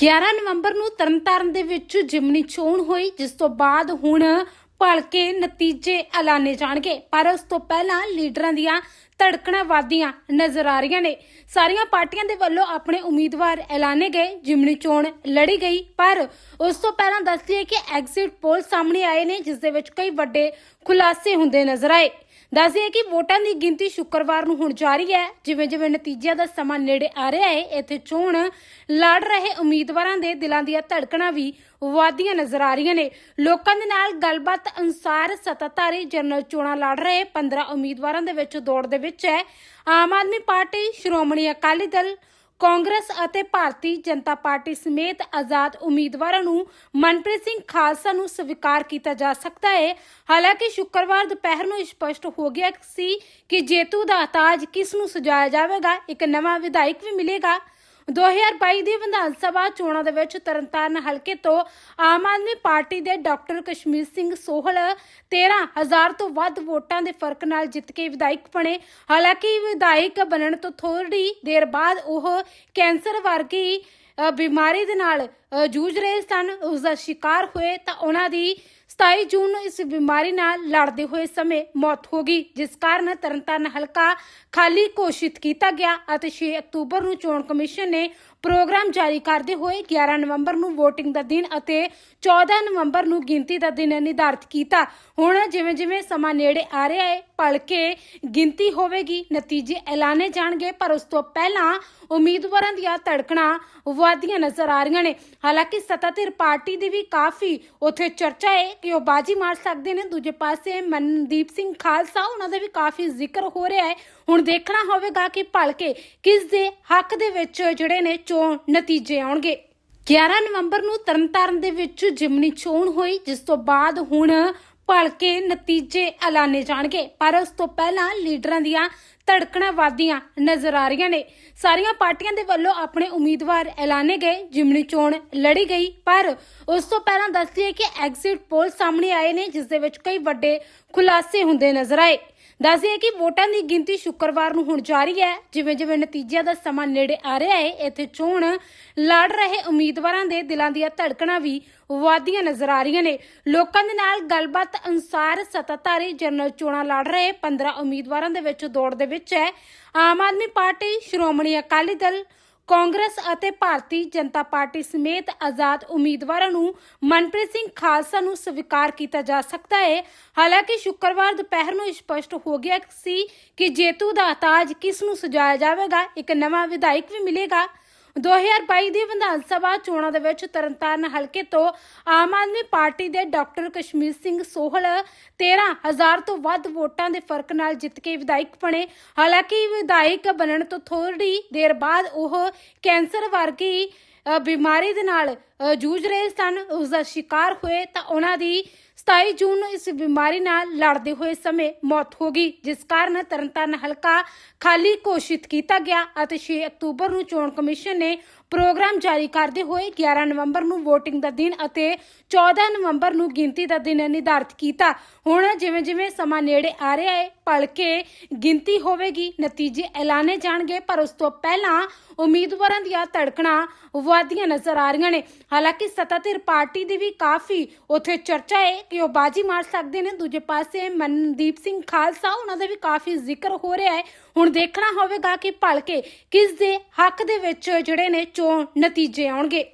11 ਨਵੰਬਰ ਨੂੰ ਤਰਨਤਾਰਨ ਦੇ ਵਿੱਚ ਜਿਮਨੀ ਚੋਣ ਹੋਈ, ਜਿਸ ਤੋਂ ਬਾਅਦ ਹੁਣ ਭਲਕੇ ਨਤੀਜੇ ਐਲਾਨੇ ਜਾਣਗੇ। ਪਰ ਉਸ ਤੋਂ ਪਹਿਲਾਂ ਲੀਡਰਾਂ ਦੀਆਂ ਧੜਕਣਾਂ ਵਾਦੀਆਂ ਨਜ਼ਰ ਆ ਰਹੀਆਂ ਨੇ। ਸਾਰੀਆਂ ਪਾਰਟੀਆਂ ਦੇ ਵੱਲੋਂ ਆਪਣੇ ਉਮੀਦਵਾਰ ਐਲਾਨੇ ਗਏ, ਜਿਮਨੀ ਚੋਣ ਲੜੀ ਗਈ। ਪਰ ਉਸ ਤੋਂ ਪਹਿਲਾਂ ਦੱਸ ਦਈਏ ਕਿ ਐਗਜ਼ਿਟ ਪੋਲ ਸਾਹਮਣੇ ਆਏ ਨੇ, ਜਿਸ ਦੇ ਵਿੱਚ ਕਈ ਵੱਡੇ ਖੁਲਾਸੇ ਹੁੰਦੇ ਨਜ਼ਰ ਆਏ। ਦੱਸ ਕਿ ਵੋਟਾਂ ਦੀ ਗਿਣਤੀ ਸ਼ੁੱਕਰਵਾਰ ਨੂੰ ਹੁਣ ਜਾਰੀ ਹੈ। ਜਿਵੇਂ ਜਿਵੇਂ ਨਤੀਜਿਆਂ ਦਾ ਸਮਾਂ ਨੇੜੇ ਆ ਰਿਹਾ ਹੈ, ਇੱਥੇ ਚੋਣ ਲੜ ਰਹੇ ਉਮੀਦਵਾਰਾਂ ਦੇ ਦਿਲਾਂ ਦੀਆਂ ਧੜਕਣਾਂ ਵੀ ਵਾਧੀਆਂ ਨਜ਼ਰ ਆ ਰਹੀਆਂ ਨੇ। ਲੋਕਾਂ ਦੇ ਨਾਲ ਗੱਲਬਾਤ ਅਨੁਸਾਰ ਸੱਤਾਧਾਰੀ ਜਨਰਲ ਚੋਣਾਂ ਲੜ ਰਹੇ 15 ਉਮੀਦਵਾਰਾਂ ਦੇ ਵਿੱਚ ਦੌੜ ਦੇ ਵਿੱਚ ਹੈ। ਆਮ ਆਦਮੀ ਪਾਰਟੀ, ਸ਼੍ਰੋਮਣੀ ਅਕਾਲੀ ਦਲ ਕਾਂਗਰਸ ਅਤੇ ਭਾਰਤੀ ਜਨਤਾ ਪਾਰਟੀ ਸਮੇਤ ਆਜ਼ਾਦ ਉਮੀਦਵਾਰਾਂ ਨੂੰ ਮਨਪ੍ਰੀਤ ਸਿੰਘ ਖਾਲਸਾ ਨੂੰ ਸਵੀਕਾਰ ਕੀਤਾ ਜਾ ਸਕਦਾ ਹੈ। ਹਾਲਾਂਕਿ ਸ਼ੁੱਕਰਵਾਰ ਦੁਪਹਿਰ ਨੂੰ ਇਹ ਸਪਸ਼ਟ ਹੋ ਗਿਆ ਸੀ ਕਿ ਜੇਤੂ ਦਾ ਤਾਜ ਕਿਸ ਨੂੰ ਸਜਾਇਆ ਜਾਵੇਗਾ, ਇੱਕ ਨਵਾਂ ਵਿਧਾਇਕ ਵੀ ਮਿਲੇਗਾ। 2022 ਦੀ ਵਿਧਾਨ ਸਭਾ ਚੋਣਾਂ ਦੇ ਵਿੱਚ ਤਰਨਤਾਰਨ ਹਲਕੇ ਤੋਂ ਆਮ ਆਦਮੀ ਪਾਰਟੀ ਦੇ ਡਾਕਟਰ ਕਸ਼ਮੀਰ ਸਿੰਘ ਸੋਹਲ 13000 ਤੋਂ ਵੱਧ ਵੋਟਾਂ ਦੇ ਫ਼ਰਕ ਨਾਲ ਜਿੱਤ ਕੇ ਵਿਧਾਇਕ ਬਣੇ। ਹਾਲਾਂਕਿ ਵਿਧਾਇਕ ਬਣਨ ਤੋਂ ਥੋੜੀ ਦੇਰ ਬਾਅਦ ਉਹ ਕੈਂਸਰ ਵਰਗੀ ਬਿਮਾਰੀ ਦੇ ਨਾਲ ਜੂਝ ਰਹੇ ਸਨ। ਉਸ ਦਾ ਸ਼ਿਕਾਰ ਹੋਏ ਤਾਂ ਉਹਨਾਂ ਦੀ 27 ਜੂਨ ਨੂੰ ਇਸ ਬਿਮਾਰੀ ਨਾਲ ਲੜਦੇ ਹੋਏ ਸਮੇਂ ਮੌਤ ਹੋ ਗਈ, ਜਿਸ ਕਾਰਨ ਤਰਨਤਾਰਨ ਹਲਕਾ ਖਾਲੀ ਘੋਸ਼ਿਤ ਕੀਤਾ ਗਿਆ ਅਤੇ 6 ਅਕਤੂਬਰ ਨੂੰ ਚੋਣ ਕਮਿਸ਼ਨ ਨੇ ਪ੍ਰੋਗਰਾਮ ਜਾਰੀ ਕਰਦੇ ਹੋਏ 11 ਨਵੰਬਰ ਨੂੰ VOTING ਦਾ ਦਿਨ ਅਤੇ 14 ਨਵੰਬਰ ਨੂੰ ਗਿਣਤੀ ਦਾ ਦਿਨ ਨਿਰਧਾਰਿਤ ਕੀਤਾ। ਹੁਣ ਜਿਵੇਂ ਜਿਵੇਂ ਸਮਾਂ ਨੇੜੇ ਆ ਰਿਹਾ ਹੈ, ਭਲਕੇ ਗਿਣਤੀ ਹੋਵੇਗੀ, ਨਤੀਜੇ ਐਲਾਨੇ ਜਾਣਗੇ, ਪਰ ਉਸ ਤੋਂ ਪਹਿਲਾਂ ਉਮੀਦਵਾਰਾਂ ਦੀਆਂ ਧੜਕਣਾ ਵਾਧੀਆਂ ਨਜ਼ਰ ਆ ਰਹੀਆਂ ਨੇ। ਹਾਲਾਂਕਿ ਸੱਤਾਧਿਰ ਪਾਰਟੀ ਦੀ ਵੀ ਕਾਫੀ ਉੱਥੇ ਚਰਚਾ ਹੈ ਕਿ ਉਹ ਬਾਜੀ ਮਾਰ ਸਕਦੇ ਨੇ। ਦੂਜੇ ਪਾਸੇ ਮਨਦੀਪ ਸਿੰਘ ਖਾਲਸਾ, ਉਹਨਾਂ ਦਾ ਵੀ ਕਾਫੀ ਜ਼ਿਕਰ ਹੋ ਰਿਹਾ ਹੈ। ਹੁਣ ਦੇਖਣਾ ਹੋਵੇਗਾ ਕਿ ਭਲਕੇ ਕਿਸ ਦੇ ਹੱਕ ਦੇ ਵਿੱਚ ਜਿਹੜੇ ਨੇ ਚੋਣ ਨਤੀਜੇ ਆਉਣਗੇ। 11 ਨਵੰਬਰ ਨੂੰ ਤਰਨਤਾਰਨ ਦੇ ਵਿੱਚ ਜਿਮਨੀ ਚੋਣ ਹੋਈ, ਜਿਸ ਤੋਂ ਬਾਅਦ ਹੁਣ ਭਲਕੇ ਨਤੀਜੇ ਐਲਾਨੇ ਜਾਣਗੇ। ਪਰ ਉਸ ਤੋਂ ਪਹਿਲਾਂ ਲੀਡਰਾਂ ਦੀਆਂ ਧੜਕਣਾ ਵਾਦੀਆਂ ਨਜ਼ਰ ਆ ਰਹੀਆਂ ਨੇ। ਸਾਰੀਆਂ ਪਾਰਟੀਆਂ ਦੇ ਵੱਲੋਂ ਆਪਣੇ ਉਮੀਦਵਾਰ ਐਲਾਨੇ ਗਏ, ਜਿਮਨੀ ਚੋਣ ਲੜੀ ਗਈ। ਪਰ ਉਸ ਤੋਂ ਪਹਿਲਾਂ ਦੱਸ ਦਈਏ ਕਿ ਐਗਜ਼ਿਟ ਪੋਲ ਸਾਹਮਣੇ ਆਏ ਨੇ, ਜਿਸ ਦੇ ਵਿੱਚ ਕਈ ਵੱਡੇ ਖੁਲਾਸੇ ਹੁੰਦੇ ਨਜ਼ਰ ਆਏ। ਦੱਸ ਦਈਏ ਕਿ ਵੋਟਾਂ ਦੀ ਗਿਣਤੀ ਸ਼ੁੱਕਰਵਾਰ ਨੂੰ ਹੁਣ ਜਾਰੀ ਹੈ। ਜਿਵੇਂ ਜਿਵੇਂ ਨਤੀਜਿਆਂ ਦਾ ਸਮਾਂ ਨੇੜੇ ਆ ਰਿਹਾ ਹੈ, ਇੱਥੇ ਚੋਣ ਲੜ ਰਹੇ ਉਮੀਦਵਾਰਾਂ ਦੇ ਦਿਲਾਂ ਦੀਆਂ ਧੜਕਣਾਂ ਵੀ ਵਾਧੀਆਂ ਨਜ਼ਰ ਆ ਰਹੀਆਂ ਨੇ। ਲੋਕਾਂ ਦੇ ਨਾਲ ਗੱਲਬਾਤ ਅਨੁਸਾਰ ਸੱਤਾਧਾਰੀ ਜਨਰਲ ਚੋਣਾਂ ਲੜ ਰਹੇ 15 ਉਮੀਦਵਾਰਾਂ ਦੇ ਵਿੱਚ ਦੌੜ ਦੇ ਵਿੱਚ ਹੈ। ਆਮ ਆਦਮੀ ਪਾਰਟੀ, ਸ਼੍ਰੋਮਣੀ ਅਕਾਲੀ ਦਲ ਕਾਂਗਰਸ ਅਤੇ ਭਾਰਤੀ ਜਨਤਾ ਪਾਰਟੀ ਸਮੇਤ ਆਜ਼ਾਦ ਉਮੀਦਵਾਰਾਂ ਨੂੰ ਮਨਪ੍ਰੀਤ ਸਿੰਘ ਖਾਲਸਾ ਨੂੰ ਸਵੀਕਾਰ ਕੀਤਾ ਜਾ ਸਕਦਾ ਹੈ। ਹਾਲਾਂਕਿ ਸ਼ੁੱਕਰਵਾਰ ਦੁਪਹਿਰ ਨੂੰ ਇਹ ਸਪਸ਼ਟ ਹੋ ਗਿਆ ਸੀ ਕਿ ਜੇਤੂ ਦਾ ਤਾਜ ਕਿਸ ਨੂੰ ਸਜਾਇਆ ਜਾਵੇਗਾ, ਇੱਕ ਨਵਾਂ ਵਿਧਾਇਕ ਵੀ ਮਿਲੇਗਾ। 2022 ਦੀ ਵਿਧਾਨ ਸਭਾ ਚੋਣਾਂ ਦੇ ਵਿੱਚ ਤਰਨਤਾਰਨ ਹਲਕੇ ਤੋਂ ਆਮ ਆਦਮੀ ਪਾਰਟੀ ਦੇ ਡਾਕਟਰ ਕਸ਼ਮੀਰ ਸਿੰਘ ਸੋਹਲ 13000 ਤੋਂ ਵੱਧ ਵੋਟਾਂ ਦੇ ਫ਼ਰਕ ਨਾਲ ਜਿੱਤ ਕੇ ਵਿਧਾਇਕ ਬਣੇ। ਹਾਲਾਂਕਿ ਵਿਧਾਇਕ ਬਣਨ ਤੋਂ ਥੋੜੀ ਦੇਰ ਬਾਅਦ ਉਹ ਕੈਂਸਰ ਵਰਗੀ ਅ, ਬਿਮਾਰੀ ਦੇ ਨਾਲ ਜੂਝ ਰਹੇ ਸਨ। ਉਸ ਦਾ ਸ਼ਿਕਾਰ ਹੋਏ ਤਾਂ ਉਹਨਾਂ ਦੀ 27 ਜੂਨ ਨੂੰ ਇਸ ਬਿਮਾਰੀ ਨਾਲ ਲੜਦੇ ਹੋਏ ਸਮੇਂ ਮੌਤ ਹੋ ਗਈ, ਜਿਸ ਕਾਰਨ ਤਰਨਤਾਰਨ ਹਲਕਾ ਖਾਲੀ ਘੋਸ਼ਿਤ ਕੀਤਾ ਗਿਆ ਅਤੇ 6 ਅਕਤੂਬਰ ਨੂੰ ਚੋਣ ਕਮਿਸ਼ਨ ਨੇ ਪ੍ਰੋਗਰਾਮ ਜਾਰੀ ਕਰਦੇ ਹੋਏ 11 ਨਵੰਬਰ ਨੂੰ VOTING ਦਾ ਦਿਨ ਅਤੇ 14 ਨਵੰਬਰ ਨੂੰ ਗਿਣਤੀ ਦਾ ਦਿਨ ਨਿਰਧਾਰਤ ਕੀਤਾ। ਹੁਣ ਜਿਵੇਂ ਜਿਵੇਂ ਸਮਾਂ ਨੇੜੇ ਆ ਰਿਹਾ ਹੈ, ਭਲਕੇ ਗਿਣਤੀ ਹੋਵੇਗੀ, ਨਤੀਜੇ ਐਲਾਨੇ ਜਾਣਗੇ, ਪਰ ਉਸ ਤੋਂ ਪਹਿਲਾਂ ਉਮੀਦਵਾਰਾਂ ਦੀਆਂ ਧੜਕਣਾਂ ਵਾਧੀਆਂ ਨਜ਼ਰ ਆ ਰਹੀਆਂ ਨੇ। ਹਾਲਾਂਕਿ ਸੱਤਾਧਿਰ ਪਾਰਟੀ ਦੀ ਵੀ ਕਾਫੀ ਉੱਥੇ ਚਰਚਾ ਹੈ ਕਿ ਉਹ ਬਾਜੀ ਮਾਰ ਸਕਦੇ ਨੇ। ਦੂਜੇ ਪਾਸੇ ਮਨਦੀਪ ਸਿੰਘ ਖਾਲਸਾ, ਉਹਨਾਂ ਦਾ ਵੀ ਕਾਫੀ ਜ਼ਿਕਰ ਹੋ ਰਿਹਾ ਹੈ। ਹੁਣ ਦੇਖਣਾ ਹੋਵੇਗਾ ਕਿ ਭਲਕੇ ਕਿਸ ਦੇ ਹੱਕ ਦੇ ਵਿੱਚ ਜਿਹੜੇ ਨੇ ਚੋਣ ਨਤੀਜੇ ਆਉਣਗੇ।